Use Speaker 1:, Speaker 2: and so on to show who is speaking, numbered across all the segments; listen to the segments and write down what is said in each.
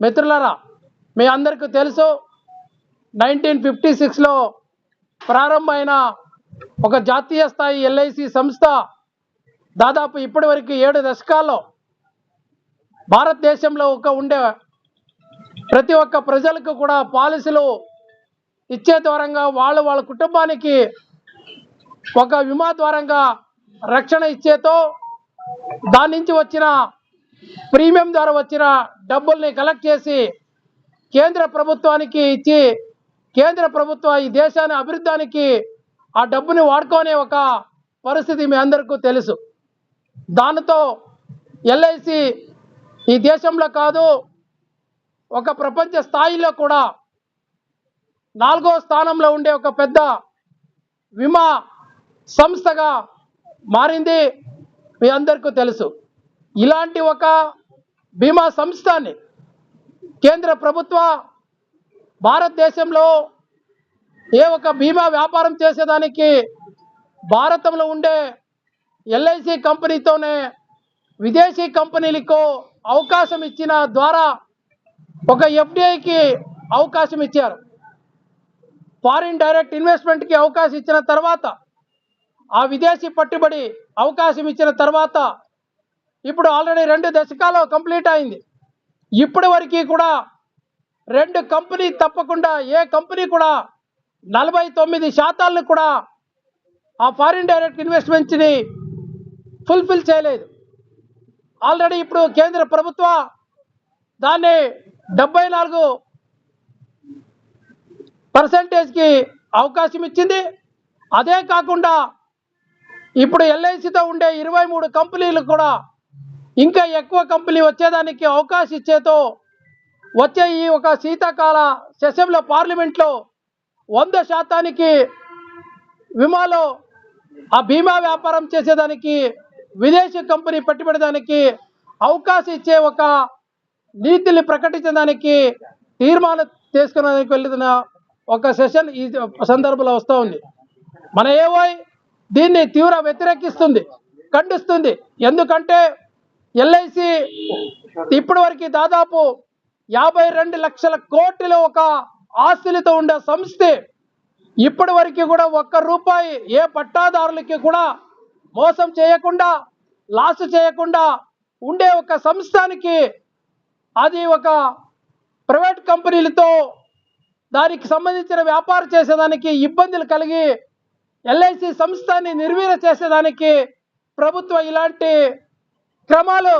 Speaker 1: మిత్రులారా మీ అందరికీ తెలుసు నైన్టీన్ ఫిఫ్టీ సిక్స్లో ప్రారంభమైన ఒక జాతీయ స్థాయి ఎల్ఐసి సంస్థ దాదాపు ఇప్పటి వరకు ఏడు దశకాల్లో భారతదేశంలో ఒక ఉండే ప్రతి ఒక్క ప్రజలకు కూడా పాలసీలు ఇచ్చే ద్వారంగా వాళ్ళు వాళ్ళ కుటుంబానికి ఒక విమా ద్వారంగా రక్షణ ఇచ్చేతో దాని నుంచి వచ్చిన ప్రీమియం ద్వారా వచ్చిన డబ్బుల్ని కలెక్ట్ చేసి కేంద్ర ప్రభుత్వానికి ఇచ్చి కేంద్ర ప్రభుత్వం ఈ దేశాన్ని అభివృద్ధానికి ఆ డబ్బుని వాడుకునే ఒక పరిస్థితి మీ అందరికీ తెలుసు. దానితో ఎల్ఐసి ఈ దేశంలో కాదు ఒక ప్రపంచ స్థాయిలో కూడా నాలుగో స్థానంలో ఉండే ఒక పెద్ద విమా సంస్థగా మారింది మీ అందరికీ తెలుసు. ఇలాంటి ఒక బీమా సంస్థని కేంద్ర ప్రభుత్వ భారతదేశంలో ఏ ఒక బీమా వ్యాపారం చేసేదానికి భారతంలో ఉండే ఎల్ఐసి కంపెనీతోనే విదేశీ కంపెనీలకు అవకాశం ఇచ్చిన ద్వారా ఒక ఎఫ్డిఐకి అవకాశం ఇచ్చారు. ఫారిన్ డైరెక్ట్ ఇన్వెస్ట్మెంట్కి అవకాశం ఇచ్చిన తర్వాత ఆ విదేశీ పట్టుబడి అవకాశం ఇచ్చిన తర్వాత ఇప్పుడు ఆల్రెడీ రెండు దశకాలు కంప్లీట్ అయింది. ఇప్పటి వరకు కూడా రెండు కంపెనీ తప్పకుండా ఏ కంపెనీ కూడా నలభై తొమ్మిది శాతాలను కూడా ఆ ఫారిన్ డైరెక్ట్ ఇన్వెస్ట్మెంట్స్ని ఫుల్ఫిల్ చేయలేదు. ఆల్రెడీ ఇప్పుడు కేంద్ర ప్రభుత్వ దాన్ని డెబ్బై నాలుగు పర్సంటేజ్కి అవకాశం ఇచ్చింది. అదే కాకుండా ఇప్పుడు ఎల్ఐసితో ఉండే ఇరవై మూడు కంపెనీలు కూడా ఇంకా ఎక్కువ కంపెనీ వచ్చేదానికి అవకాశం ఇచ్చేతో వచ్చే ఈ ఒక శీతాకాల సెషన్లో పార్లమెంట్లో వంద శాతానికి విమాలో ఆ బీమా వ్యాపారం చేసేదానికి విదేశీ కంపెనీ పెట్టుబడిదానికి అవకాశం ఇచ్చే ఒక నీతిని ప్రకటించడానికి తీర్మానం తీసుకునేందుకు వెళ్ళిన ఒక సెషన్ ఈ సందర్భంలో వస్తూ ఉంది. మన ఏవై దీన్ని తీవ్ర వ్యతిరేకిస్తుంది ఖండిస్తుంది. ఎందుకంటే ఎల్ఐసి ఇప్పటి వరకు దాదాపు యాభై రెండు లక్షల కోట్ల ఒక ఆస్తులతో ఉండే సంస్థే ఇప్పటి వరకు కూడా ఒక్క రూపాయి ఏ పట్టాదారులకి కూడా మోసం చేయకుండా లాస్ చేయకుండా ఉండే ఒక సంస్థానికి అది ఒక ప్రైవేట్ కంపెనీలతో దానికి సంబంధించిన వ్యాపారం చేసేదానికి ఇబ్బందులు కలిగి ఎల్ఐసి సంస్థని నిర్వీర్య చేసేదానికి ప్రభుత్వం ఇలాంటి క్రమాలు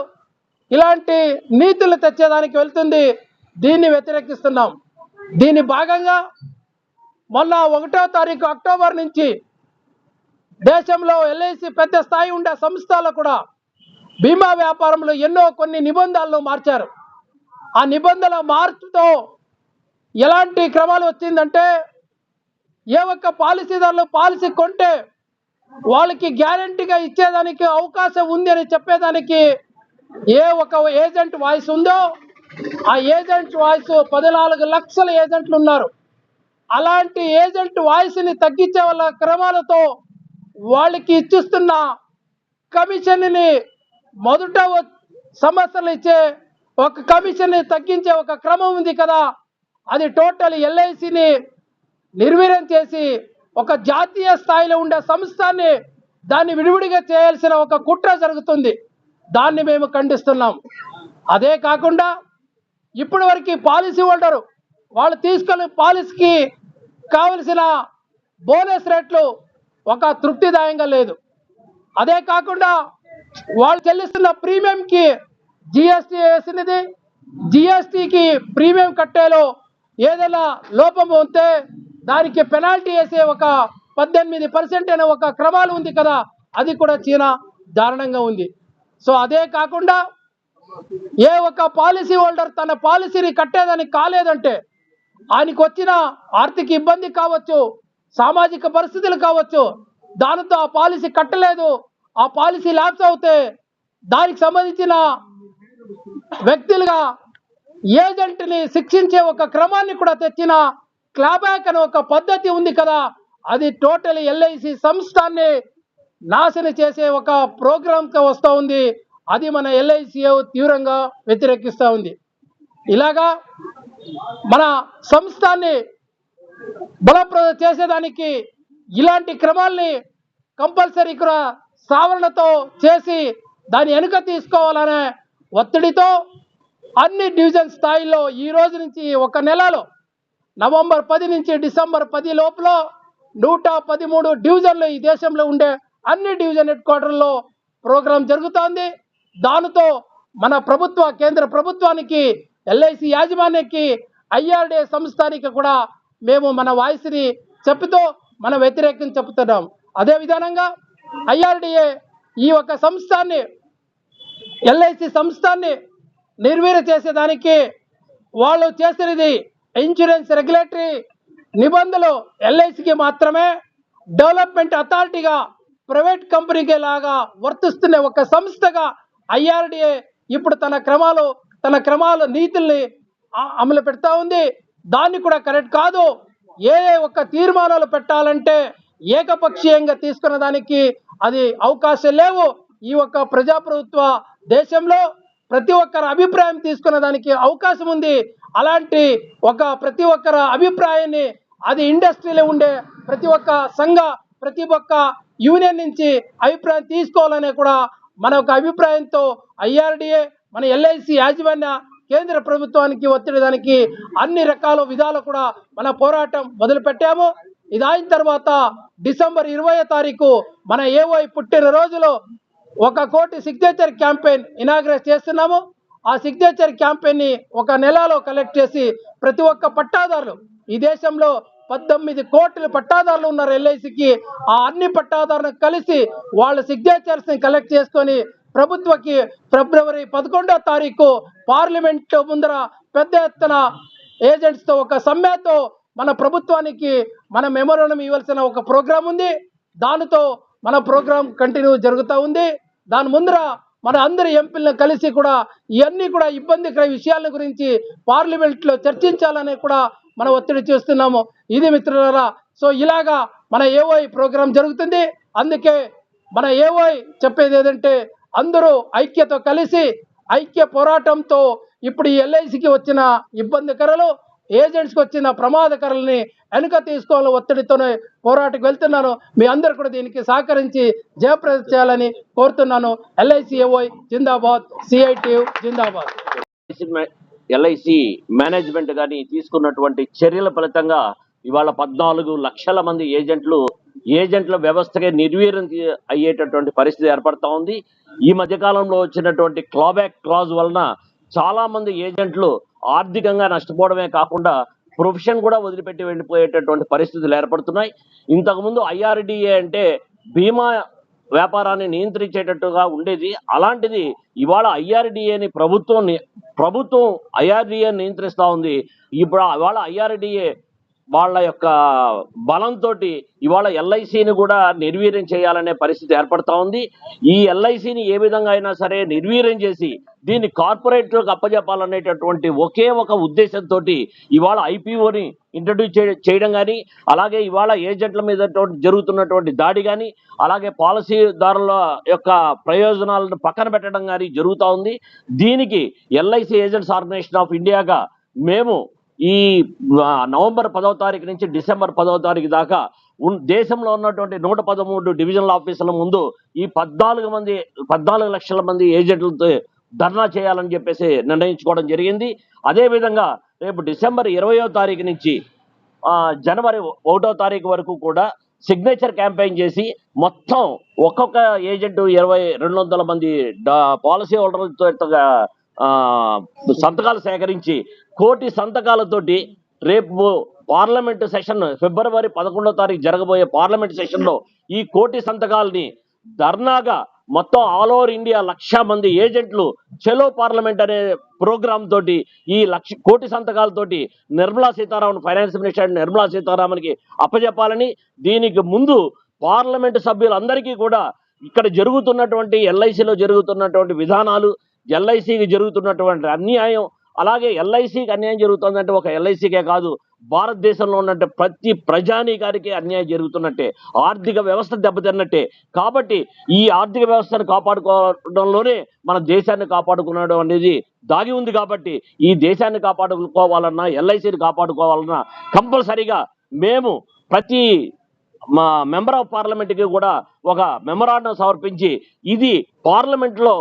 Speaker 1: ఇలాంటి నీతులు తెచ్చేదానికి వెళ్తుంది. దీన్ని వ్యతిరేకిస్తున్నాం. దీని భాగంగా మొన్న ఒకటో తారీఖు అక్టోబర్ నుంచి దేశంలో ఎల్ఐసి పెద్ద స్థాయి ఉండే సంస్థలు కూడా బీమా వ్యాపారంలో ఎన్నో కొన్ని నిబంధనలు మార్చారు. ఆ నిబంధనల మార్పుతో ఎలాంటి క్రమాలు వచ్చిందంటే ఏ ఒక్క పాలసీదారులు పాలసీ కొంటే వాళ్ళకి గ్యారంటీగా ఇచ్చేదానికి అవకాశం ఉంది అని చెప్పేదానికి ఏ ఒక ఏజెంట్ వాయిస్ ఉందో ఆ ఏజెంట్ వాయిస్ పద్నాలుగు లక్షల ఏజెంట్లు ఉన్నారు. అలాంటి ఏజెంట్ వాయిస్ని తగ్గించే వాళ్ళ క్రమాలతో వాళ్ళకి ఇచ్చిస్తున్న కమిషన్ని మొదట సమస్యలు ఇచ్చే ఒక కమిషన్ని తగ్గించే ఒక క్రమం ఉంది కదా. అది టోటల్ ఎల్ఐసిని నిర్వీర్యం చేసి ఒక జాతీయ స్థాయిలో ఉండే సంస్థని దాన్ని విడివిడిగా చేయాల్సిన ఒక కుట్ర జరుగుతుంది. దాన్ని మేము ఖండిస్తున్నాం. అదే కాకుండా ఇప్పటి వరకు పాలసీ హోల్డరు వాళ్ళు తీసుకొని పాలసీకి కావలసిన బోనస్ రేట్లు ఒక తృప్తిదాయంగా లేదు. అదే కాకుండా వాళ్ళు చెల్లిస్తున్న ప్రీమియంకి జిఎస్టీ వేసినది జిఎస్టీకి ప్రీమియం కట్టేలో ఏదైనా లోపం ఉంటే దానికి పెనాల్టీ వేసే ఒక పద్దెనిమిది పర్సెంట్ అనే ఒక క్రమాలు ఉంది కదా అది కూడా చీనా దారుణంగా ఉంది. సో అదే కాకుండా ఏ ఒక పాలసీ హోల్డర్ తన పాలసీని కట్టేదని కాలేదంటే ఆయనకు వచ్చిన ఆర్థిక ఇబ్బంది కావచ్చు సామాజిక పరిస్థితులు కావచ్చు దానితో ఆ పాలసీ కట్టలేదు ఆ పాలసీ లాప్స్ అవుతే దానికి సంబంధించిన వ్యక్తులుగా ఏజెంట్ని శిక్షించే ఒక క్రమాన్ని కూడా తెచ్చిన క్లాబ్యాక్ అనే ఒక పద్ధతి ఉంది కదా అది టోటల్ ఎల్ఐసి సంస్థాన్ని నాశనం చేసే ఒక ప్రోగ్రామ్తో వస్తూ ఉంది. అది మన ఎల్ఐసి తీవ్రంగా వ్యతిరేకిస్తూ ఉంది. ఇలాగా మన సంస్థాన్ని బలప్రద చేసేదానికి ఇలాంటి క్రమాల్ని కంపల్సరీ కూడా సావరణతో చేసి దాని వెనుక తీసుకోవాలనే ఒత్తిడితో అన్ని డివిజన్ స్థాయిలో ఈ రోజు నుంచి ఒక నెలలో నవంబర్ పది నుంచి డిసెంబర్ పది లోపల నూట పదిమూడు డివిజన్లు ఈ దేశంలో ఉండే అన్ని డివిజన్ హెడ్ క్వార్టర్లో ప్రోగ్రాం జరుగుతోంది. దానితో మన ప్రభుత్వ కేంద్ర ప్రభుత్వానికి ఎల్ఐసి యాజమాన్యానికి ఐఆర్డీఏ సంస్థానికి కూడా మేము మన వాయిస్ని చెప్తూ మన వ్యతిరేకం చెప్తున్నాం. అదే విధానంగా ఐఆర్డిఏ ఈ యొక్క సంస్థాన్ని ఎల్ఐసి సంస్థాన్ని నిర్వీర్య చేసేదానికి వాళ్ళు చేసినది ఇన్సూరెన్స్ రెగ్యులేటరీ నిబంధనలు ఎల్ఐసికి మాత్రమే డెవలప్మెంట్ అథారిటీగా ప్రైవేట్ కంపెనీకి లాగా వర్తిస్తున్న ఒక సంస్థగా ఐఆర్డిఏ ఇప్పుడు తన క్రమాలు తన క్రమాలు నీతుల్ని అమలు పెడతా ఉంది. దాన్ని కూడా కరెక్ట్ కాదు. ఏ ఏ ఒక్క తీర్మానాలు పెట్టాలంటే ఏకపక్షీయంగా తీసుకున్న దానికి అది అవకాశం లేవు. ఈ ఒక్క ప్రజాప్రభుత్వ దేశంలో ప్రతి ఒక్కరి అభిప్రాయం తీసుకున్న దానికి అవకాశం ఉంది. అలాంటి ఒక ప్రతి ఒక్కరి అభిప్రాయాన్ని అది ఇండస్ట్రీలో ఉండే ప్రతి ఒక్క సంఘ ప్రతి ఒక్క యూనియన్ నుంచి అభిప్రాయం తీసుకోవాలనే కూడా మన ఒక అభిప్రాయంతో ఐఆర్డిఏ మన ఎల్ఐసి యాజమాన్య కేంద్ర ప్రభుత్వానికి ఒత్తిడి దానికి అన్ని రకాల విధాలు కూడా మన పోరాటం మొదలుపెట్టాము. ఇది అయిన తర్వాత డిసెంబర్ ఇరవై తారీఖు మన ఏవై పుట్టిన రోజులో ఒక కోటి సిగ్నేచర్ క్యాంపెయిన్ ఇనాగ్రేట్ చేస్తున్నాము. ఆ సిగ్నేచర్ క్యాంపెయిన్ని ఒక నెలలో కలెక్ట్ చేసి ప్రతి ఒక్క పట్టాదారులు ఈ దేశంలో పద్దెనిమిది కోట్ల పట్టాదారులు ఉన్నారు ఎల్ఐసికి ఆ అన్ని పట్టాదారులను కలిసి వాళ్ళ సిగ్నేచర్స్ని కలెక్ట్ చేసుకొని ప్రభుత్వకి ఫిబ్రవరి పదకొండో తారీఖు పార్లమెంట్ ముందర పెద్ద ఎత్తున ఏజెంట్స్తో ఒక సమ్మెతో మన ప్రభుత్వానికి మన మెమోరాండం ఇవ్వాల్సిన ఒక ప్రోగ్రాం ఉంది. దానితో మన ప్రోగ్రాం కంటిన్యూ జరుగుతూ ఉంది. దాని ముందర మన అందరి ఎంపీలను కలిసి కూడా ఇవన్నీ కూడా ఇబ్బందికర విషయాల గురించి పార్లమెంట్లో చర్చించాలని కూడా మనం ఒత్తిడి చేస్తున్నాము. ఇది మిత్రులారా సో ఇలాగా మన ఏఓఐ ప్రోగ్రాం జరుగుతుంది. అందుకే మన ఏఓఐ చెప్పేది ఏదంటే అందరూ ఐక్యతో కలిసి ఐక్య పోరాటంతో ఇప్పుడు ఈ ఎల్ఐసికి వచ్చిన ఇబ్బందికరలు ఏజెంట్స్కి వచ్చిన ప్రమాదకరల్ని వెనుక తీసుకోవాలని ఒత్తిడితోనే పోరాటకు వెళ్తున్నాను. మీ అందరు కూడా దీనికి సహకరించి జయప్రద చేయాలని కోరుతున్నాను. ఎల్ఐసి ఏఓఐ జిందాబాద్ సిఐటి జిందాబాద్.
Speaker 2: ఎల్ఐసి మేనేజ్మెంట్ కానీ తీసుకున్నటువంటి చర్యల ఫలితంగా ఇవాళ పద్నాలుగు లక్షల మంది ఏజెంట్లు ఏజెంట్ల వ్యవస్థగా నిర్వీర్యం అయ్యేటటువంటి పరిస్థితి ఏర్పడతా ఉంది. ఈ మధ్యకాలంలో వచ్చినటువంటి క్లాబ్యాక్ క్లాజ్ వలన చాలా మంది ఏజెంట్లు ఆర్థికంగా నష్టపోవడమే కాకుండా ప్రొఫెషన్ కూడా వదిలిపెట్టి వెళ్ళిపోయేటటువంటి పరిస్థితులు ఏర్పడుతున్నాయి. ఇంతకుముందు ఐఆర్డిఏ అంటే బీమా వ్యాపారాన్ని నియంత్రించేటట్టుగా ఉండేది. అలాంటిది ఇవాళ ఐఆర్డిఏని ప్రభుత్వం ప్రభుత్వం ఐఆర్డిఏ నియంత్రిస్తూ ఉంది. ఇప్పుడు ఇవాళ ఐఆర్డిఏ వాళ్ళ యొక్క బలంతో ఇవాళ ఎల్ఐసిని కూడా నిర్వీర్యం చేయాలనే పరిస్థితి ఏర్పడతా ఉంది. ఈ ఎల్ఐసిని ఏ విధంగా అయినా సరే నిర్వీర్యం చేసి దీన్ని కార్పొరేట్లకు అప్పజెప్పాలనేటటువంటి ఒకే ఒక ఉద్దేశంతో ఇవాళ ఐపీఓని ఇంట్రడ్యూస్ చేయడం కానీ అలాగే ఇవాళ ఏజెంట్ల మీద జరుగుతున్నటువంటి దాడి కానీ అలాగే పాలసీదారుల యొక్క ప్రయోజనాలను పక్కన పెట్టడం కానీ జరుగుతూ ఉంది. దీనికి ఎల్ఐసి ఏజెంట్స్ ఆర్గనైజేషన్ ఆఫ్ ఇండియాగా మేము ఈ నవంబర్ పదవ తారీఖు నుంచి డిసెంబర్ పదవ తారీఖు దాకా ఉన్- దేశంలో ఉన్నటువంటి నూట పదమూడు డివిజనల్ ఆఫీసుల ముందు ఈ పద్నాలుగు మంది పద్నాలుగు లక్షల మంది ఏజెంట్లతో ధర్నా చేయాలని చెప్పేసి నిర్ణయించుకోవడం జరిగింది. అదేవిధంగా రేపు డిసెంబర్ ఇరవయో తారీఖు నుంచి జనవరి ఒకటో తారీఖు వరకు కూడా సిగ్నేచర్ క్యాంపెయిన్ చేసి మొత్తం ఒక్కొక్క ఏజెంట్ ఇరవై రెండు వందల మంది పాలసీ హోల్డర్లతో సంతకాలు సేకరించి కోటి సంతకాలతోటి రేపు పార్లమెంటు సెషన్ ఫిబ్రవరి పదకొండో తారీఖు జరగబోయే పార్లమెంట్ సెషన్లో ఈ కోటి సంతకాలని ధర్నాగా మొత్తం ఆల్ ఓవర్ ఇండియా లక్ష మంది ఏజెంట్లు చెలో పార్లమెంట్ అనే ప్రోగ్రామ్ తోటి ఈ లక్ష కోటి సంతకాలతోటి నిర్మలా సీతారామన్ ఫైనాన్స్ మినిస్టర్ నిర్మలా సీతారామన్కి అప్పజెప్పాలని దీనికి ముందు పార్లమెంటు సభ్యులందరికీ కూడా ఇక్కడ జరుగుతున్నటువంటి ఎల్ఐసిలో జరుగుతున్నటువంటి విధానాలు ఎల్ఐసికి జరుగుతున్నటువంటి అన్యాయం అలాగే ఎల్ఐసికి అన్యాయం జరుగుతుందంటే ఒక ఎల్ఐసికే కాదు భారతదేశంలో ఉన్నట్టు ప్రతి ప్రజానీకానికి అన్యాయం జరుగుతున్నట్టే ఆర్థిక వ్యవస్థ దెబ్బతిన్నట్టే. కాబట్టి ఈ ఆర్థిక వ్యవస్థను కాపాడుకోవడంలోనే మన దేశాన్ని కాపాడుకునడం అనేది దాగి ఉంది కాబట్టి ఈ దేశాన్ని కాపాడుకోవాలన్నా ఎల్ఐసిని కాపాడుకోవాలన్నా కంపల్సరీగా మేము ప్రతి మా మెంబర్ ఆఫ్ పార్లమెంట్కి కూడా ఒక మెమరాండం సమర్పించి ఇది పార్లమెంట్లో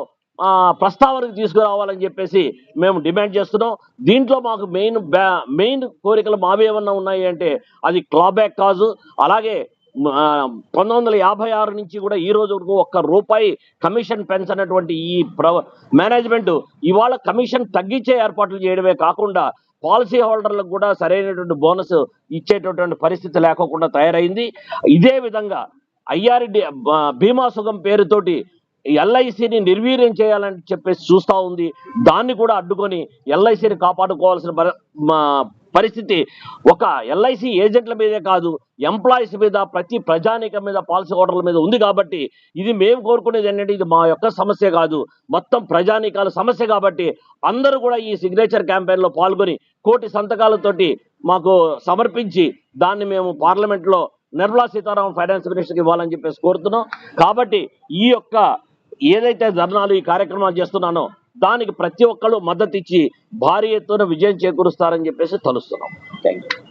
Speaker 2: ప్రస్తావనకు తీసుకురావాలని చెప్పేసి మేము డిమాండ్ చేస్తున్నాం. దీంట్లో మాకు మెయిన్ మెయిన్ కోరికలు మావి ఏమన్నా ఉన్నాయి అంటే అది క్లాబ్యాక్ కాజు అలాగే పంతొమ్మిది వందల యాభై ఆరు నుంచి కూడా ఈ రోజు వరకు ఒక్క రూపాయి కమిషన్ పెంచనటువంటి ఈ ప్ర మేనేజ్మెంట్ ఇవాళ కమిషన్ తగ్గించే ఏర్పాట్లు చేయడమే కాకుండా పాలసీ హోల్డర్లకు కూడా సరైనటువంటి బోనస్ ఇచ్చేటటువంటి పరిస్థితి లేకోకుండా తయారైంది. ఇదే విధంగా ఐఆర్డి బీమా సుగం పేరుతోటి ఎల్ఐసిని నిర్వీర్యం చేయాలని చెప్పేసి చూస్తూ ఉంది. దాన్ని కూడా అడ్డుకొని ఎల్ఐసిని కాపాడుకోవాల్సిన పరి- మా పరిస్థితి ఒక ఎల్ఐసి ఏజెంట్ల మీదే కాదు ఎంప్లాయీస్ మీద ప్రతి ప్రజానికం మీద పాలసీ హోటర్ల మీద ఉంది కాబట్టి ఇది మేము కోరుకునేది ఏంటంటే ఇది మా యొక్క సమస్య కాదు. మొత్తం ప్రజానికాల సమస్య కాబట్టి అందరూ కూడా ఈ సిగ్నేచర్ క్యాంపెయిన్లో పాల్గొని కోటి సంతకాలతోటి మాకు సమర్పించి దాన్ని మేము పార్లమెంట్లో నిర్మలా సీతారామన్ ఫైనాన్స్ మినిస్టర్కి ఇవ్వాలని చెప్పేసి కోరుతున్నాం. కాబట్టి ఈ యొక్క ఏదైతే ధర్నాలు ఈ కార్యక్రమాలు చేస్తున్నానో దానికి ప్రతి ఒక్కళ్ళు మద్దతు ఇచ్చి భారీ ఎత్తున విజయం చేకూరుస్తారని చెప్పేసి తలుస్తున్నాం. Thank you